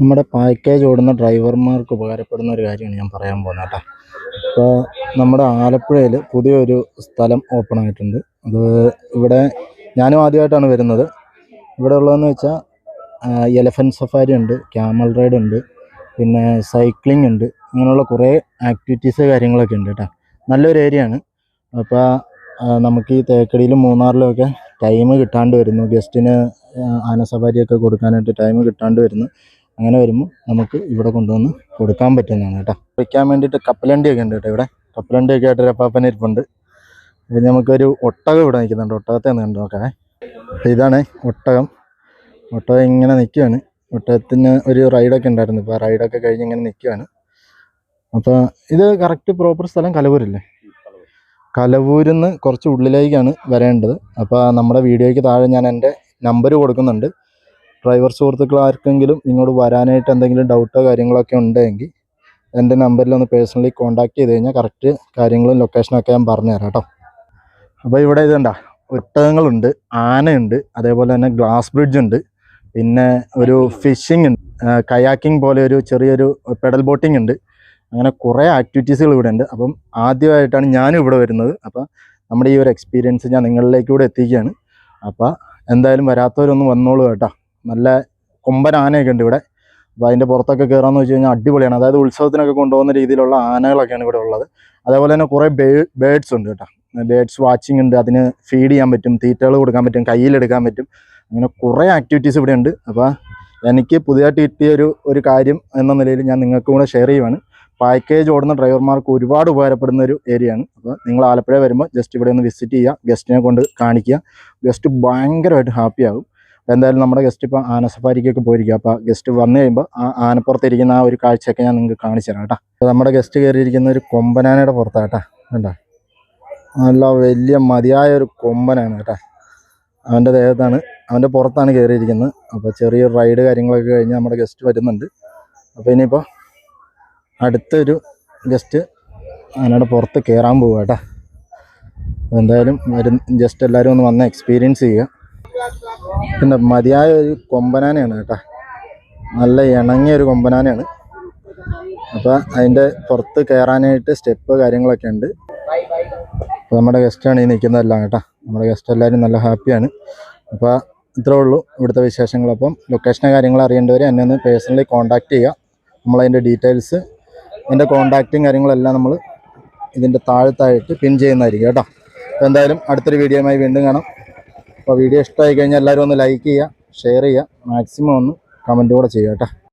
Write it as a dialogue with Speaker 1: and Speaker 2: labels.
Speaker 1: നമ്മുടെ പാക്കേജ് ഓടുന്ന ഡ്രൈവർമാർക്ക് ഉപകാരപ്പെടുന്ന ഒരു കാര്യമാണ് ഞാൻ പറയാൻ പോകുന്നത് കേട്ടോ. ഇപ്പോൾ നമ്മുടെ ആലപ്പുഴയിൽ പുതിയൊരു സ്ഥലം ഓപ്പൺ ആയിട്ടുണ്ട്. അത് ഇവിടെ ഞാനും ആദ്യമായിട്ടാണ് വരുന്നത്. ഇവിടെ ഉള്ളതെന്ന് വെച്ചാൽ എലഫന്റ് സഫാരി ഉണ്ട് ക്യാമൽ റൈഡ് ഉണ്ട് പിന്നെ സൈക്ലിംഗ് ഉണ്ട് അങ്ങനെയുള്ള കുറേ ആക്ടിവിറ്റീസ് കാര്യങ്ങളൊക്കെ ഉണ്ട് കേട്ടോ. നല്ലൊരു ഏരിയ ആണ്. അപ്പോൾ നമുക്ക് ഈ തേക്കടിയിലും മൂന്നാറിലും ഒക്കെ ടൈം കിട്ടാണ്ട് വരുന്നു. ഗസ്റ്റിന് ആന സഫാരിയൊക്കെ കൊടുക്കാനായിട്ട് ടൈം കിട്ടാണ്ട് വരുന്നു. അങ്ങനെ വരുമ്പോൾ നമുക്ക് ഇവിടെ കൊണ്ടുവന്ന് കൊടുക്കാൻ പറ്റുന്നതാണ് കേട്ടോ. വയ്ക്കാൻ വേണ്ടിയിട്ട് കപ്പലണ്ടിയൊക്കെ ഉണ്ട് കേട്ടോ ഇവിടെ. കപ്പലണ്ടിയൊക്കെ ആയിട്ട് രപ്പാപ്പന ഇരിപ്പുണ്ട്. പിന്നെ നമുക്കൊരു ഒട്ടകം ഇവിടെ നിൽക്കുന്നുണ്ട്. ഒട്ടകത്തെ ഒന്ന് കണ്ടു നോക്കാം അപ്പോൾ ഇതാണ് ഒട്ടകം. ഒട്ടകം ഇങ്ങനെ നിൽക്കുകയാണ് ഒട്ടകത്തിന് ഒരു റൈഡൊക്കെ ഉണ്ടായിരുന്നു. ഇപ്പോൾ ആ റൈഡൊക്കെ കഴിഞ്ഞ് ഇങ്ങനെ നിൽക്കുകയാണ് അപ്പോൾ ഇത് കറക്റ്റ് പ്രോപ്പർ സ്ഥലം കലവൂരല്ലേ? കലവൂരിൽ നിന്ന് കുറച്ച് ഉള്ളിലേക്കാണ് വരേണ്ടത്. അപ്പോൾ നമ്മുടെ വീഡിയോയ്ക്ക് താഴെ ഞാൻ എന്റെ നമ്പർ കൊടുക്കുന്നുണ്ട്. ഡ്രൈവർ സുഹൃത്തുക്കൾ ആർക്കെങ്കിലും ഇങ്ങോട്ട് വരാനായിട്ട് എന്തെങ്കിലും ഡൗട്ടോ കാര്യങ്ങളൊക്കെ ഉണ്ടെങ്കിൽ എന്റെ നമ്പറിൽ ഒന്ന് പേഴ്സണലി കോൺടാക്ട് ചെയ്ത് കഴിഞ്ഞാൽ കറക്റ്റ് കാര്യങ്ങളും ലൊക്കേഷനൊക്കെ ഞാൻ പറഞ്ഞു തരാം കേട്ടോ. അപ്പോൾ ഇവിടെ ഇതുണ്ട ഒട്ടകങ്ങളുണ്ട് ആനയുണ്ട് അതേപോലെ തന്നെ ഗ്ലാസ് ബ്രിഡ്ജ് ഉണ്ട് പിന്നെ ഒരു ഫിഷിംഗ് ഉണ്ട് കയാക്കിംഗ് പോലെ ഒരു ചെറിയൊരു പെഡൽ ബോട്ടിംഗ് ഉണ്ട് അങ്ങനെ കുറേ ആക്ടിവിറ്റീസുകൾ ഇവിടെ ഉണ്ട്. അപ്പം ആദ്യമായിട്ടാണ് ഞാനും ഇവിടെ വരുന്നത്. അപ്പം നമ്മുടെ ഈ ഒരു എക്സ്പീരിയൻസ് ഞാൻ നിങ്ങളിലേക്ക് കൂടെ എത്തിക്കുകയാണ്. അപ്പോൾ എന്തായാലും വരാത്തവരൊന്നും വന്നോളൂ കേട്ടോ. നല്ല കൊമ്പൻ ആനയൊക്കെ ഉണ്ട് ഇവിടെ. അപ്പോൾ അതിന്റെ പുറത്തൊക്കെ കയറാമെന്ന് വെച്ച് കഴിഞ്ഞാൽ അടിപൊളിയാണ്. അതായത് ഉത്സവത്തിനൊക്കെ കൊണ്ടുപോകുന്ന രീതിയിലുള്ള ആനകളൊക്കെയാണ് ഇവിടെ ഉള്ളത്. അതേപോലെ തന്നെ കുറേ ബേഡ്സ് ഉണ്ട് കേട്ടോ. ബേഡ്സ് വാച്ചിങ് ഉണ്ട് അതിന് ഫീഡ് ചെയ്യാൻ പറ്റും തീറ്റകൾ കൊടുക്കാൻ പറ്റും കയ്യിലെടുക്കാൻ പറ്റും. അങ്ങനെ കുറേ ആക്ടിവിറ്റീസ് ഇവിടെ ഉണ്ട്. അപ്പോൾ എനിക്ക് പുതിയതായിട്ട് കിട്ടിയ ഒരു ഒരു കാര്യം എന്ന നിലയിൽ ഞാൻ നിങ്ങൾക്കും കൂടെ ഷെയർ ചെയ്യുവാണ്. പാക്കേജ് ഓടുന്ന ഡ്രൈവർമാർക്ക് ഒരുപാട് ഉപകാരപ്പെടുന്ന ഒരു ഏരിയയാണ്. അപ്പോൾ നിങ്ങൾ ആലപ്പുഴ വരുമ്പോൾ ജസ്റ്റ് ഇവിടെ ഒന്ന് വിസിറ്റ് ചെയ്യുക ഗസ്റ്റിനെ കൊണ്ട് കാണിക്കുക. ഗസ്റ്റ് ഭയങ്കരമായിട്ട് ഹാപ്പി ആകും അപ്പോൾ എന്തായാലും നമ്മുടെ ഗസ്റ്റ് ഇപ്പോൾ ആന സഫാരിക്കൊക്കെ പോയിരിക്കുക അപ്പോൾ ഗസ്റ്റ് വന്നു കഴിയുമ്പോൾ ആ ആനപ്പുറത്തിരിക്കുന്ന ആ ഒരു കാഴ്ചയൊക്കെ ഞാൻ നിങ്ങൾക്ക് കാണിച്ചു തരാം കേട്ടോ. നമ്മുടെ ഗസ്റ്റ് കയറിയിരിക്കുന്ന ഒരു കൊമ്പനാനയുടെ പുറത്താണ് കേട്ടോ കണ്ടോ? നല്ല വലിയ മതിയായ ഒരു കൊമ്പനാണ് കേട്ടോ. അവന്റെ ദേഹത്താണ് അവന്റെ പുറത്താണ് കയറിയിരിക്കുന്നത്. അപ്പോൾ ചെറിയൊരു റൈഡ് കാര്യങ്ങളൊക്കെ കഴിഞ്ഞ് നമ്മുടെ ഗസ്റ്റ് വരുന്നുണ്ട്. അപ്പോൾ ഇനിയിപ്പോൾ അടുത്തൊരു ഗസ്റ്റ് ആനയുടെ പുറത്ത് കയറാൻ പോവുക കേട്ടോ. എന്തായാലും വരും ജസ്റ്റ് എല്ലാവരും ഒന്ന് വന്ന് എക്സ്പീരിയൻസ് ചെയ്യുക. പിന്നെ മതിയായ ഒരു കൊമ്പനാനയാണ് കേട്ടോ. നല്ല ഇണങ്ങിയ ഒരു കൊമ്പനാനയാണ്. അപ്പോൾ അതിന്റെ പുറത്ത് കയറാനായിട്ട് സ്റ്റെപ്പ് കാര്യങ്ങളൊക്കെ ഉണ്ട്. അപ്പോൾ നമ്മുടെ ഗസ്റ്റാണ് ഈ നിൽക്കുന്നതെല്ലാം കേട്ടോ. നമ്മുടെ ഗസ്റ്റ് എല്ലാവരും നല്ല ഹാപ്പിയാണ് അപ്പോൾ ഇത്രേ ഉള്ളൂ ഇവിടുത്തെ വിശേഷങ്ങൾ അപ്പം ലൊക്കേഷനെ കാര്യങ്ങൾ അറിയേണ്ടവരെ എന്നെ ഒന്ന് പേഴ്സണലി കോൺടാക്റ്റ് ചെയ്യുക. നമ്മളതിന്റെ ഡീറ്റെയിൽസ് എന്റെ കോൺടാക്റ്റും കാര്യങ്ങളെല്ലാം നമ്മൾ ഇതിന്റെ താഴത്തായിട്ട് പിൻ ചെയ്യുന്നതായിരിക്കും കേട്ടോ. അപ്പോൾ എന്തായാലും അടുത്തൊരു വീഡിയോയുമായി വീണ്ടും കാണാം. അപ്പോൾ വീഡിയോ ഇഷ്ടമായി കഴിഞ്ഞാൽ എല്ലാവരും ഒന്ന് ലൈക്ക് ചെയ്യുക ഷെയർ ചെയ്യുക മാക്സിമം ഒന്ന് കമന്റ് കൂടെ ചെയ്യുക കേട്ടോ.